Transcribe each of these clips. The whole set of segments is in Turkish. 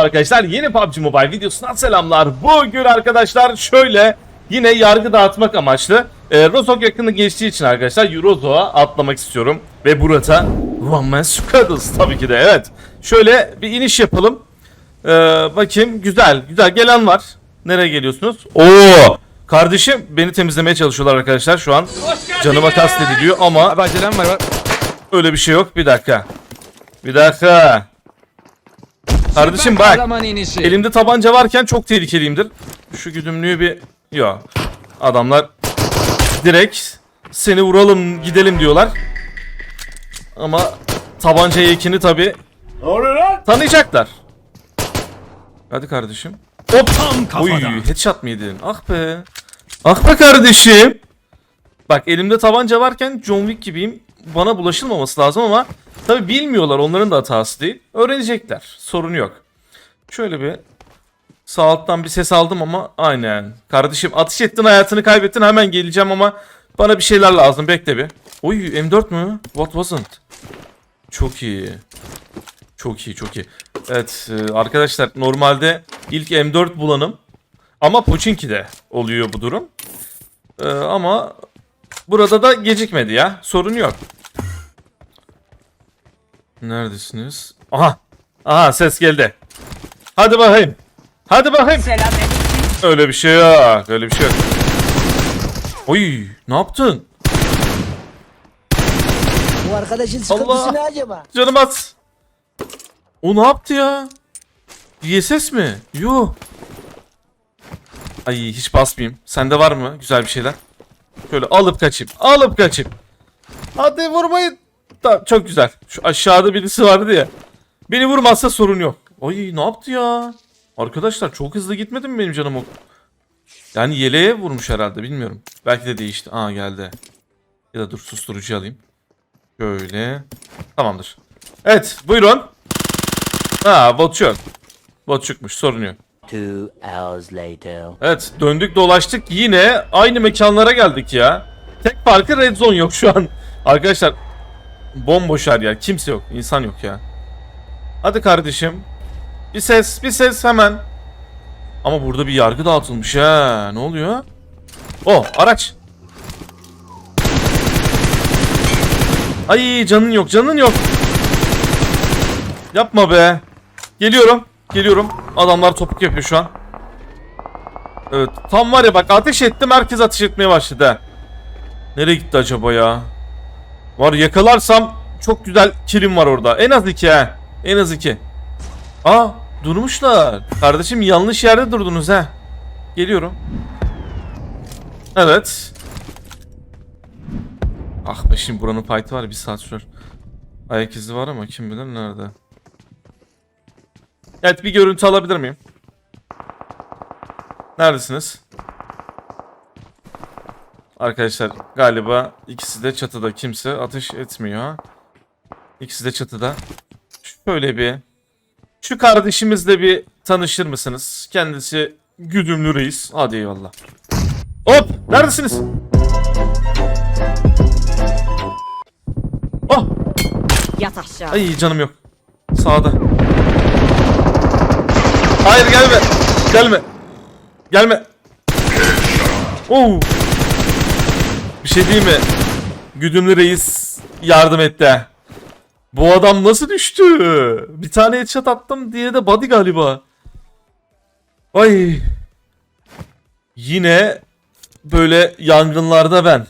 Merhaba arkadaşlar. Yeni PUBG Mobile videosundan selamlar. Bugün arkadaşlar şöyle yine yargı dağıtmak amaçlı e, Rozok yakını geçtiği için arkadaşlar Eurozo'a atlamak istiyorum. Ve burada One Man Squads tabii ki de evet. Şöyle bir iniş yapalım. E, bakayım güzel güzel gelen var. Nereye geliyorsunuz? Oo! Kardeşim beni temizlemeye çalışıyorlar arkadaşlar şu an. Canıma kastediliyor ama Abi acelem var. bak. öyle bir şey yok. Bir dakika. Bir dakika. Kardeşim bak. Elimde tabanca varken çok tehlikeliyimdir. Şu güdümlüğü bir... Yok. Adamlar direkt seni vuralım gidelim diyorlar. Ama tabanca yekini tabi tanıyacaklar. Hadi kardeşim. Hop. Oy headshot mı yedin? Ah be. Ah be kardeşim. Bak elimde tabanca varken John Wick gibiyim. Bana bulaşılmaması lazım ama tabi bilmiyorlar onların da hatası değil. Öğrenecekler. Sorun yok. Şöyle bir sağ alttan bir ses aldım ama aynen. Kardeşim atış ettin hayatını kaybettin hemen geleceğim ama bana bir şeyler lazım bekle bir. Oy M4 mü? What wasn't? Çok iyi. Çok iyi çok iyi. Evet e, arkadaşlar normalde ilk M4 bulanım ama Pochinki'de oluyor bu durum. E, ama burada da gecikmedi ya. Sorun yok. Neredesiniz? Aha. Aha ses geldi. Hadi bakayım. Hadi bakayım. Öyle bir şey yok. Öyle bir şey yok. Oy, ne yaptın? Bu arkadaşın sıkıntısı Allah. ne acaba? Canım at. O ne yaptı ya? VSS mi? Yo. Ay hiç basmayayım. Sende var mı güzel bir şeyler? Şöyle alıp kaçayım. Alıp kaçayım. Hadi vurmayın. Tamam çok güzel. Şu aşağıda birisi vardı ya. Beni vurmazsa sorun yok. Ay ne yaptı ya? Arkadaşlar çok hızlı gitmedi mi benim canım o? Yani yeleğe vurmuş herhalde bilmiyorum. Belki de değişti. Aa geldi. Ya da dur susturucu alayım. Şöyle. Tamamdır. Evet buyurun. Ha bot yok. Bot çıkmış sorun yok. Two hours later. Evet döndük dolaştık yine aynı mekanlara geldik ya. Tek farkı red zone yok şu an. Arkadaşlar bomboş her yer kimse yok insan yok ya. Hadi kardeşim. Bir ses bir ses hemen. Ama burada bir yargı dağıtılmış ha. Ne oluyor? O araç. Ay canın yok canın yok. Yapma be. Geliyorum. Geliyorum. Adamlar topuk yapıyor şu an. Evet. Tam var ya bak ateş ettim herkes ateş etmeye başladı. Nereye gitti acaba ya? Var yakalarsam çok güzel kilim var orada. En az iki ha. En az iki. Aa durmuşlar. Kardeşim yanlış yerde durdunuz ha. Geliyorum. Evet. Ah be şimdi buranın fight'ı var bir saat sürer. Ayak izi var ama kim bilir nerede. Evet bir görüntü alabilir miyim? Neredesiniz? Arkadaşlar galiba ikisi de çatıda kimse ateş etmiyor. İkisi de çatıda. Şöyle bir şu kardeşimizle bir tanışır mısınız? Kendisi güdümlü reis. Hadi eyvallah. Hop! Neredesiniz? Oh! Yat aşağı. Ay canım yok. Sağda. Hayır gelme. Gelme. Gelme. Oo. Bir şey değil mi? Güdümlü reis yardım etti. Bu adam nasıl düştü? Bir tane headshot attım diye de body galiba. Ay. Yine böyle yangınlarda ben.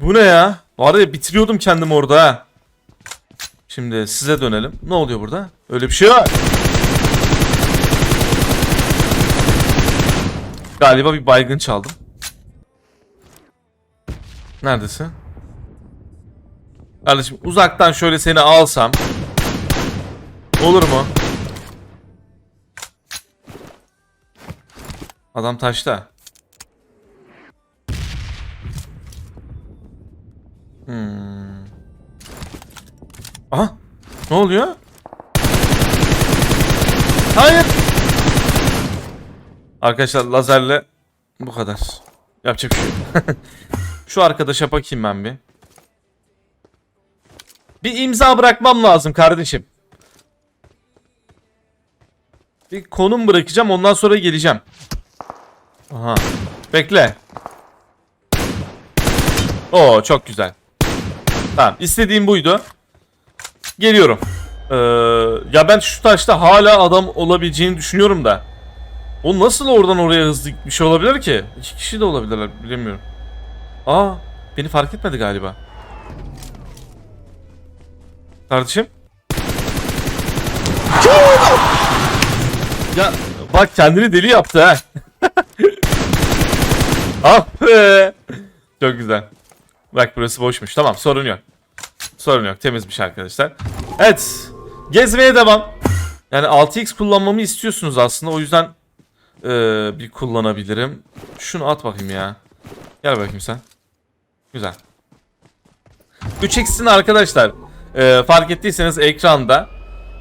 Bu ne ya? Var ya bitiriyordum kendimi orada. Şimdi size dönelim. Ne oluyor burada? Öyle bir şey var. Galiba bir baygın çaldım. Neredesin? Kardeşim uzaktan şöyle seni alsam. Olur mu? Adam taşta. Hmm. Aha. Ne oluyor? Hayır. Arkadaşlar lazerle bu kadar. Yapacak bir şey yok. Şu arkadaşa bakayım ben bir. Bir imza bırakmam lazım kardeşim. Bir konum bırakacağım ondan sonra geleceğim. Aha. Bekle. Oo çok güzel. Tamam istediğim buydu. Geliyorum. Ee, ya ben şu taşta hala adam olabileceğini düşünüyorum da. O nasıl oradan oraya hızlı gitmiş olabilir ki? İki kişi de olabilirler bilemiyorum. Aa beni fark etmedi galiba. Kardeşim. ya bak kendini deli yaptı ha. ah be. Çok güzel. Bak burası boşmuş. Tamam sorun yok. Sorun yok. Temizmiş arkadaşlar. Evet. Gezmeye devam. Yani 6x kullanmamı istiyorsunuz aslında. O yüzden eee, bir kullanabilirim. Şunu at bakayım ya. Gel bakayım sen. Güzel. 3x'in arkadaşlar eee, fark ettiyseniz ekranda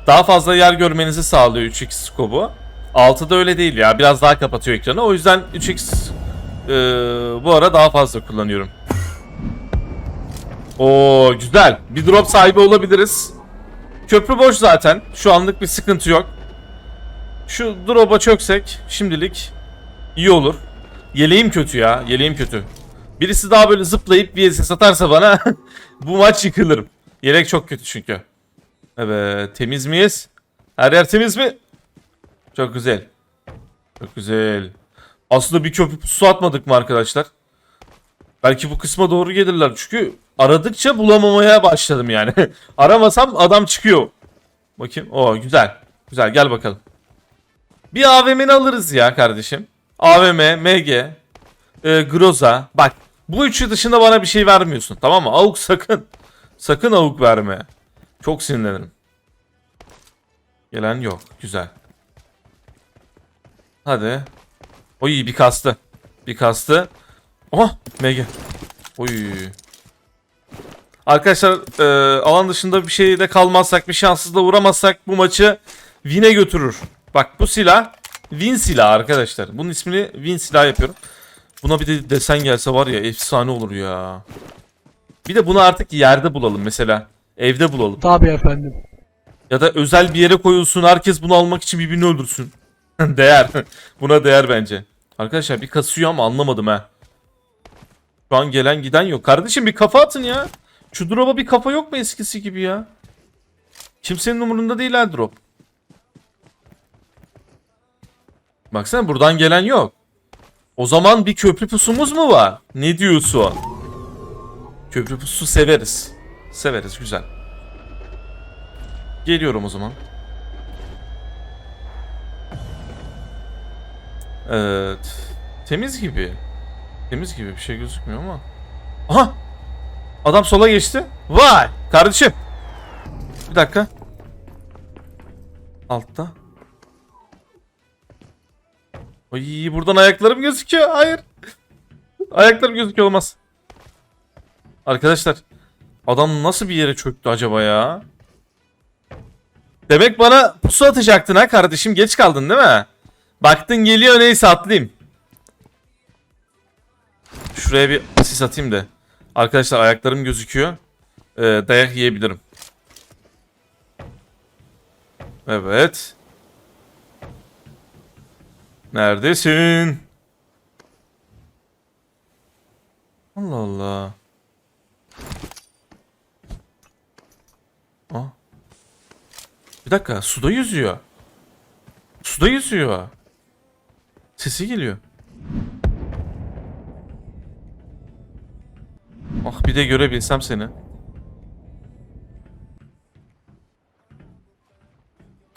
daha fazla yer görmenizi sağlıyor 3x skobu. 6'da öyle değil ya. Biraz daha kapatıyor ekranı. O yüzden 3x eee, bu ara daha fazla kullanıyorum. Oo güzel. Bir drop sahibi olabiliriz. Köprü boş zaten. Şu anlık bir sıkıntı yok. Şu drop'a çöksek şimdilik iyi olur. Yeleğim kötü ya. Yeleğim kötü. Birisi daha böyle zıplayıp bir SS atarsa bana bu maç yıkılırım. Yelek çok kötü çünkü. Evet temiz miyiz? Her yer temiz mi? Çok güzel. Çok güzel. Aslında bir köprü su atmadık mı arkadaşlar? Belki bu kısma doğru gelirler çünkü aradıkça bulamamaya başladım yani. Aramasam adam çıkıyor. Bakayım. O güzel. Güzel gel bakalım. Bir AVM'ni alırız ya kardeşim. AVM, MG, e, Groza. Bak bu üçü dışında bana bir şey vermiyorsun tamam mı? Avuk sakın. Sakın avuk verme. Çok sinirlenirim. Gelen yok. Güzel. Hadi. Oy bir kastı. Bir kastı. Oha MG. Oy. Arkadaşlar e, alan dışında bir şeyde kalmazsak bir şanssızla uğramazsak bu maçı win'e götürür. Bak bu silah win silahı arkadaşlar. Bunun ismini win silah yapıyorum. Buna bir de desen gelse var ya efsane olur ya. Bir de bunu artık yerde bulalım mesela. Evde bulalım. Tabii efendim. Ya da özel bir yere koyulsun. Herkes bunu almak için birbirini öldürsün. değer. Buna değer bence. Arkadaşlar bir kasıyor ama anlamadım ha. Şu an gelen giden yok. Kardeşim bir kafa atın ya. Şu drop'a bir kafa yok mu eskisi gibi ya? Kimsenin umurunda değil ha drop. Baksana buradan gelen yok. O zaman bir köprü pusumuz mu var? Ne diyorsun? Köprü pusu severiz. Severiz güzel. Geliyorum o zaman. Evet. Temiz gibi. Temiz gibi bir şey gözükmüyor ama. Aha! Adam sola geçti. Vay! Kardeşim. Bir dakika. Altta. Ay buradan ayaklarım gözüküyor. Hayır. Ayaklarım gözüküyor olmaz. Arkadaşlar. Adam nasıl bir yere çöktü acaba ya? Demek bana pusu atacaktın ha kardeşim. Geç kaldın değil mi? Baktın geliyor neyse atlayayım. Şuraya bir sis atayım da. Arkadaşlar ayaklarım gözüküyor. Ee, dayak yiyebilirim. Evet. Neredesin? Allah Allah. Aa. Bir dakika suda yüzüyor. Suda yüzüyor. Sesi geliyor. Ah bir de görebilsem seni.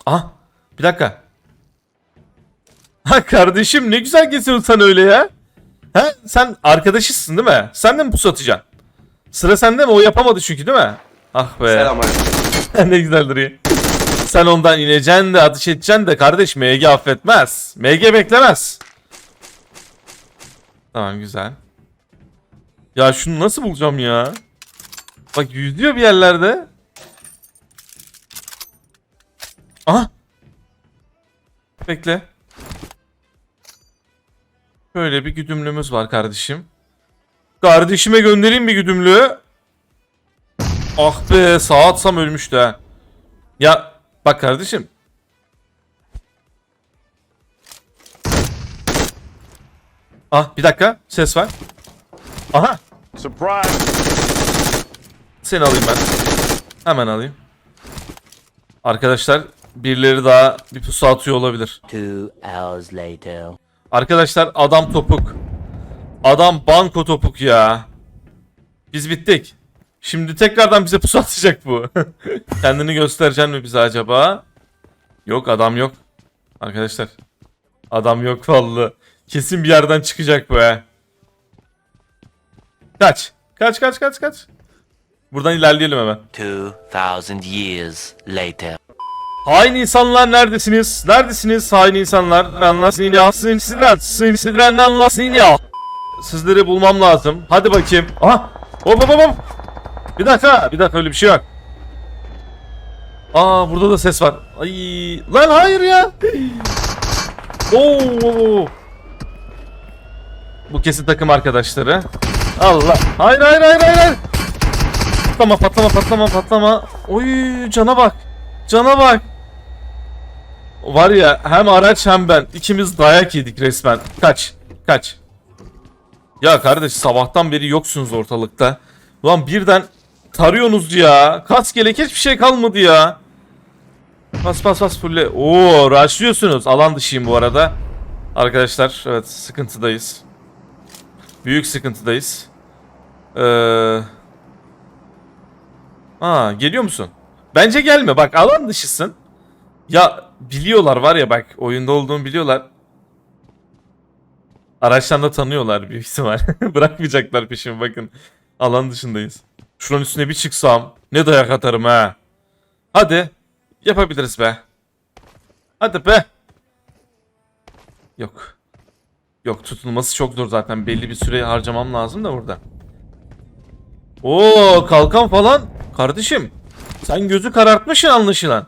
Ah bir dakika. Ha kardeşim ne güzel geziyorsun sen öyle ya. Ha sen arkadaşısın değil mi? Sen de mi pus atacaksın? Sıra sende mi? O yapamadı çünkü değil mi? Ah be. Selamünaleyküm. ne güzel duruyor. Sen ondan ineceksin de ateş edeceksin de kardeş MG affetmez. MG beklemez. Tamam güzel. Ya şunu nasıl bulacağım ya? Bak yüzüyor bir yerlerde. Aha. Bekle. Böyle bir güdümlümüz var kardeşim. Kardeşime göndereyim bir güdümlü. Ah be sağ atsam ölmüştü ha. Ya bak kardeşim. Ah bir dakika ses var. Aha. Surprise. Seni alayım ben. Hemen alayım. Arkadaşlar birileri daha bir pusu atıyor olabilir. Two hours later. Arkadaşlar adam topuk. Adam banko topuk ya. Biz bittik. Şimdi tekrardan bize pusu atacak bu. Kendini gösterecek mi bize acaba? Yok adam yok. Arkadaşlar. Adam yok vallahi. Kesin bir yerden çıkacak bu he. Kaç. Kaç kaç kaç kaç. Buradan ilerleyelim hemen. Two thousand years later. Hain insanlar neredesiniz? Neredesiniz hain insanlar? Anlasın ya. Sinsiler. Sinsiler anlasın ya. Sizleri bulmam lazım. Hadi bakayım. Aha. Hop hop, hop. Bir dakika. Bir dakika öyle bir şey yok. Aa burada da ses var. Ay lan hayır ya. Oo. Bu kesin takım arkadaşları. Allah. Hayır hayır hayır hayır. hayır. Patlama patlama patlama patlama. Oy cana bak. Cana bak. Var ya hem araç hem ben ikimiz dayak yedik resmen. Kaç. Kaç. Ya kardeş sabahtan beri yoksunuz ortalıkta. Ulan birden tarıyorsunuz ya. Kas gelek hiçbir şey kalmadı ya. Bas bas bas fulle. Oo rushlıyorsunuz. Alan dışıyım bu arada. Arkadaşlar evet sıkıntıdayız. Büyük sıkıntıdayız. Eee... Aa geliyor musun? Bence gelme bak alan dışısın. Ya biliyorlar var ya bak oyunda olduğunu biliyorlar. Araçtan da tanıyorlar büyük ihtimal. Bırakmayacaklar peşimi bakın. Alan dışındayız. Şuranın üstüne bir çıksam ne dayak atarım ha. Hadi yapabiliriz be. Hadi be. Yok. Yok tutulması çok zor zaten. Belli bir süre harcamam lazım da burada. Oo kalkan falan. Kardeşim sen gözü karartmışsın anlaşılan.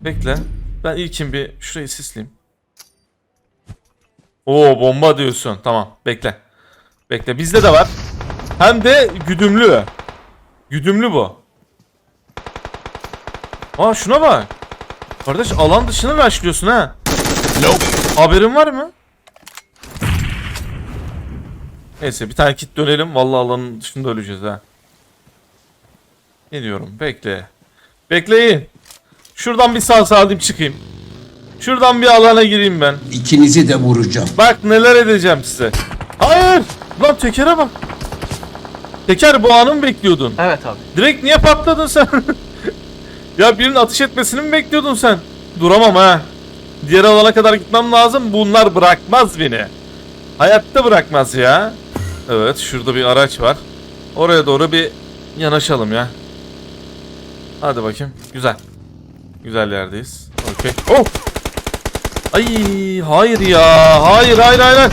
Bekle. Ben ilkin bir şurayı sisleyeyim. Oo bomba diyorsun. Tamam bekle. Bekle bizde de var. Hem de güdümlü. Güdümlü bu. Aa şuna bak. Kardeş alan dışına başlıyorsun ha. Haberin var mı? Neyse bir tane kit dönelim. Vallahi alanın dışında öleceğiz ha. Ne diyorum? Bekle. Bekleyin. Şuradan bir sağ salim çıkayım. Şuradan bir alana gireyim ben. İkinizi de vuracağım. Bak neler edeceğim size. Hayır. Lan tekere bak. Teker bu anı mı bekliyordun? Evet abi. Direkt niye patladın sen? ya birinin atış etmesini mi bekliyordun sen? Duramam ha. Diğer alana kadar gitmem lazım. Bunlar bırakmaz beni. Hayatta bırakmaz ya. Evet şurada bir araç var. Oraya doğru bir yanaşalım ya. Hadi bakayım. Güzel. Güzel yerdeyiz. Okey. Oh! Ay hayır ya. Hayır hayır hayır.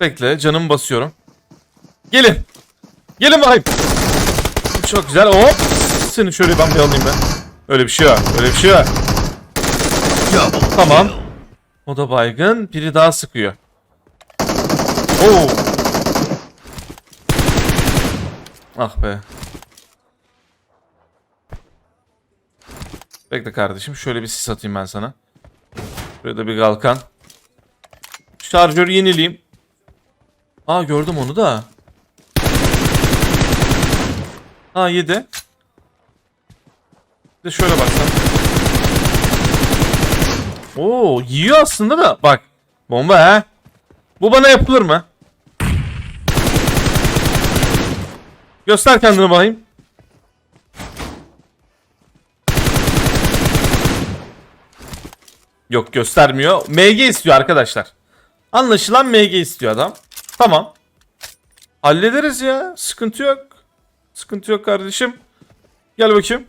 Bekle canımı basıyorum. Gelin. Gelin bakayım. Çok güzel. Hop. Seni şöyle ben bir alayım ben. Öyle bir şey yok. Öyle bir şey yok. Tamam. O da baygın. Biri daha sıkıyor. Oo. Ah be. Bekle kardeşim. Şöyle bir sis atayım ben sana. Şurada bir kalkan. Şarjörü yenileyim. Aa gördüm onu da. Ha yedi. Bir de şöyle baksam. Oo yiyor aslında da. Bak. Bomba ha. Bu bana yapılır mı? Göster kendini bakayım. Yok göstermiyor. MG istiyor arkadaşlar. Anlaşılan MG istiyor adam. Tamam. Hallederiz ya. Sıkıntı yok. Sıkıntı yok kardeşim. Gel bakayım.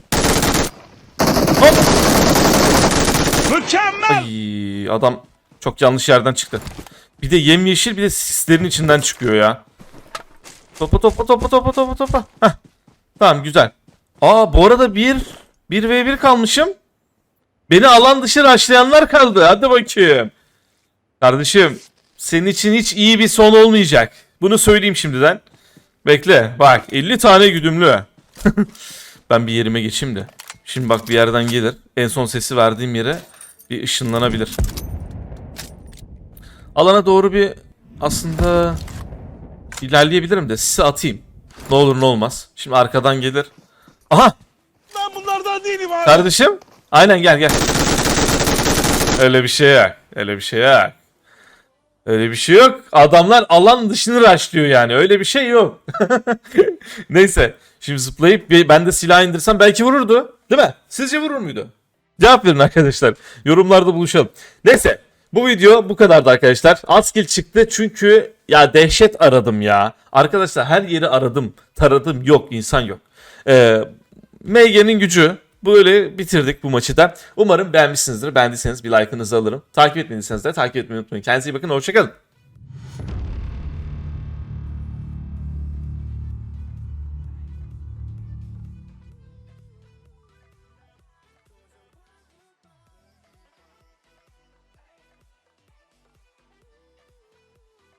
Hop. Mükemmel! Ay, adam çok yanlış yerden çıktı. Bir de yemyeşil bir de sislerin içinden çıkıyor ya. Topa topa topa topa topa topa. Heh. Tamam güzel. Aa bu arada bir 1v1 kalmışım. Beni alan dışı rushlayanlar kaldı. Hadi bakayım. Kardeşim senin için hiç iyi bir son olmayacak. Bunu söyleyeyim şimdiden. Bekle bak 50 tane güdümlü. ben bir yerime geçeyim de. Şimdi bak bir yerden gelir. En son sesi verdiğim yere bir ışınlanabilir. Alana doğru bir aslında ilerleyebilirim de size atayım. Ne olur ne olmaz. Şimdi arkadan gelir. Aha! Ben bunlardan değilim abi. Kardeşim. Aynen gel gel. Öyle bir şey yok. Öyle bir şey yok. Öyle bir şey yok. Adamlar alan dışını raşlıyor yani. Öyle bir şey yok. Neyse. Şimdi zıplayıp ben de silah indirsem belki vururdu. Değil mi? Sizce vurur muydu? Cevap verin arkadaşlar. Yorumlarda buluşalım. Neyse. Bu video bu kadardı arkadaşlar. Az kill çıktı çünkü ya dehşet aradım ya. Arkadaşlar her yeri aradım. Taradım. Yok insan yok. Ee, MG'nin gücü. Böyle bitirdik bu maçı da. Umarım beğenmişsinizdir. Beğendiyseniz bir like'ınızı alırım. Takip etmediyseniz de takip etmeyi unutmayın. Kendinize iyi bakın. Hoşçakalın.